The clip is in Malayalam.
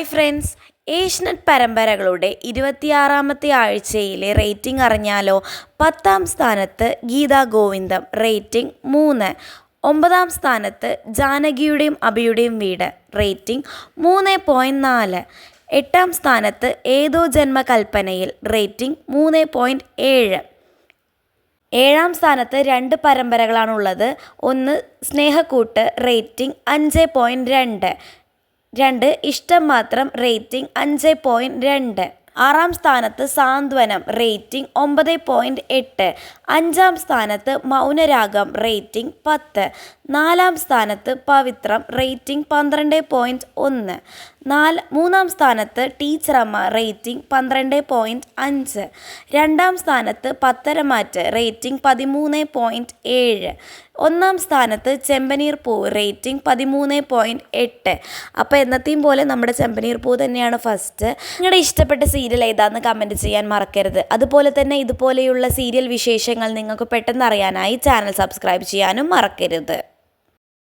ഹായ് ഫ്രണ്ട്സ് ഏഷ്യനെറ്റ് പരമ്പരകളുടെ ഇരുപത്തിയാറാമത്തെ ആഴ്ചയിലെ റേറ്റിംഗ് അറിഞ്ഞാലോ? പത്താം സ്ഥാനത്ത് ഗീതാ ഗോവിന്ദം റേറ്റിംഗ് മൂന്ന്. ഒമ്പതാം സ്ഥാനത്ത് ജാനകിയുടെയും അബിയുടെയും വീട് റേറ്റിംഗ് മൂന്ന് പോയിന്റ് നാല്. എട്ടാം സ്ഥാനത്ത് ഏതോ ജന്മകൽപ്പനയിൽ റേറ്റിംഗ് മൂന്ന് പോയിന്റ് ഏഴ്. ഏഴാം സ്ഥാനത്ത് രണ്ട് പരമ്പരകളാണുള്ളത്. ഒന്ന് സ്നേഹക്കൂട്ട് റേറ്റിംഗ് അഞ്ച് പോയിന്റ് രണ്ട്. രണ്ട് ഇഷ്ടം മാത്രം റേറ്റിംഗ് അഞ്ച് പോയിന്റ് രണ്ട്. ആറാം സ്ഥാനത്ത് സാന്ത്വനം റേറ്റിംഗ് ഒമ്പത് പോയിന്റ് എട്ട്. അഞ്ചാം സ്ഥാനത്ത് മൗനരാഗം റേറ്റിംഗ് പത്ത്. നാലാം സ്ഥാനത്ത് പവിത്രം റേറ്റിംഗ് പന്ത്രണ്ട് പോയിന്റ് ഒന്ന്. നാല് മൂന്നാം സ്ഥാനത്ത് ടീച്ചറമ്മ റേറ്റിംഗ് പന്ത്രണ്ട് പോയിന്റ് അഞ്ച്. രണ്ടാം സ്ഥാനത്ത് പത്തരമാറ്റ് റേറ്റിംഗ് പതിമൂന്ന് പോയിന്റ് ഏഴ്. ഒന്നാം സ്ഥാനത്ത് ചെമ്പനീർ പൂ റേറ്റിംഗ് പതിമൂന്ന് പോയിന്റ് എട്ട്. അപ്പോൾ എന്നത്തെയും പോലെ നമ്മുടെ ചെമ്പനീർ പൂ തന്നെയാണ് ഫസ്റ്റ്. നിങ്ങളുടെ ഇഷ്ടപ്പെട്ട സീരിയൽ ഏതാണെന്ന് കമന്റ് ചെയ്യാൻ മറക്കരുത്. അതുപോലെ തന്നെ ഇതുപോലെയുള്ള സീരിയൽ വിശേഷങ്ങൾ നിങ്ങൾക്ക് പെട്ടെന്ന് അറിയാനായി ചാനൽ സബ്സ്ക്രൈബ് ചെയ്യാനും മറക്കരുത്.